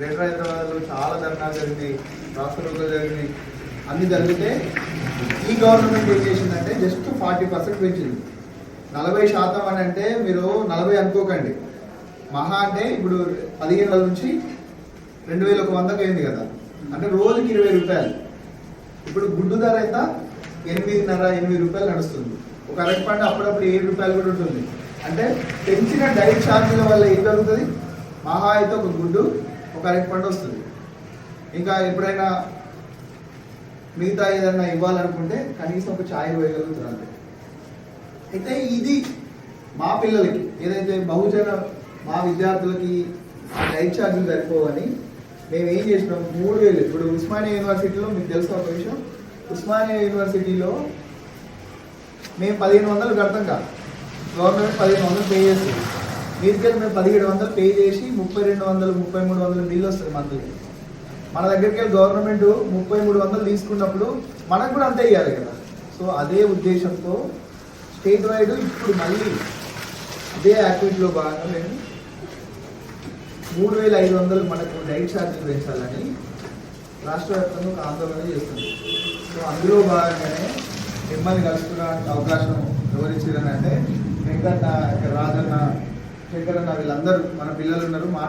Greater హైదరాబాద్లో చాలా ధర్నాలు జరిగినాయి రాష్ట్రంలో జరిగినాయి అన్ని జరిగితే ఈ గవర్నమెంట్ ఏం చేసిందంటే జస్ట్ ఫార్టీ పర్సెంట్ పెంచింది. నలభై శాతం అని అంటే మీరు నలభై అనుకోకండి. మహా అంటే ఇప్పుడు పదిహేను వందల నుంచి రెండు వేల ఒక వందకు అయింది కదా. అంటే రోజుకి ఇరవై రూపాయలు. ఇప్పుడు గుడ్డు ధర ఎంత? ఎనిమిదిన్నర ఎనిమిది రూపాయలు నడుస్తుంది. ఒక అరటి పండు అప్పుడప్పుడు ఏడు రూపాయలు కూడా ఉంటుంది. అంటే పెంచిన డైట్ ఛార్జీల వల్ల ఏం జరుగుతుంది? మహా అయితే ఒక గుడ్డు ఒక అరటి పండు వస్తుంది. ఇంకా ఎప్పుడైనా మిగతా ఏదైనా ఇవ్వాలనుకుంటే కనీసం ఒక ఛాయ్ వేయగలుగుతున్నారు అయితే ఇది మా పిల్లలకి ఏదైతే బహుజన మా విద్యార్థులకి ఆ డైట్ ఛార్జీలు సరిపోవని మేము ఏం చేసినాం? మూడు వేలు. ఇప్పుడు ఉస్మానియా యూనివర్సిటీలో మీకు తెలుసు ఒక విషయం. ఉస్మానియా యూనివర్సిటీలో మేము పదిహేను వందలు కడతాం కాదు. గవర్నమెంట్ పదిహేను వందలు పే చేస్తుంది. మీదికెళ్ళి మేము పదిహేడు వందలు పే చేసి ముప్పై రెండు వందలు ముప్పై మూడు వందలు బిల్లు వస్తుంది మంత్లీ. మన దగ్గరికి వెళ్ళి గవర్నమెంట్ ముప్పై మూడు వందలు తీసుకున్నప్పుడు మనకు కూడా అంతే ఇవ్వాలి కదా. సో అదే ఉద్దేశంతో స్టేట్ వైడ్ ఇప్పుడు మళ్ళీ ఇదే యాక్టివిటీలో భాగంగా మేము మూడు వేల ఐదు వందలు మనకు డైట్ ఛార్జీలు పెంచాలని రాష్ట్ర వ్యాప్తంగా ఒక ఆందోళన చేస్తుంది సో అందులో భాగంగానే మిమ్మల్ని కలుసుకోవడానికి అవకాశం ఎవరిచ్చారని అంటే వెంకన్న రాజన్న శంకరన్న వీళ్ళందరూ మన పిల్లలు ఉన్నారు మా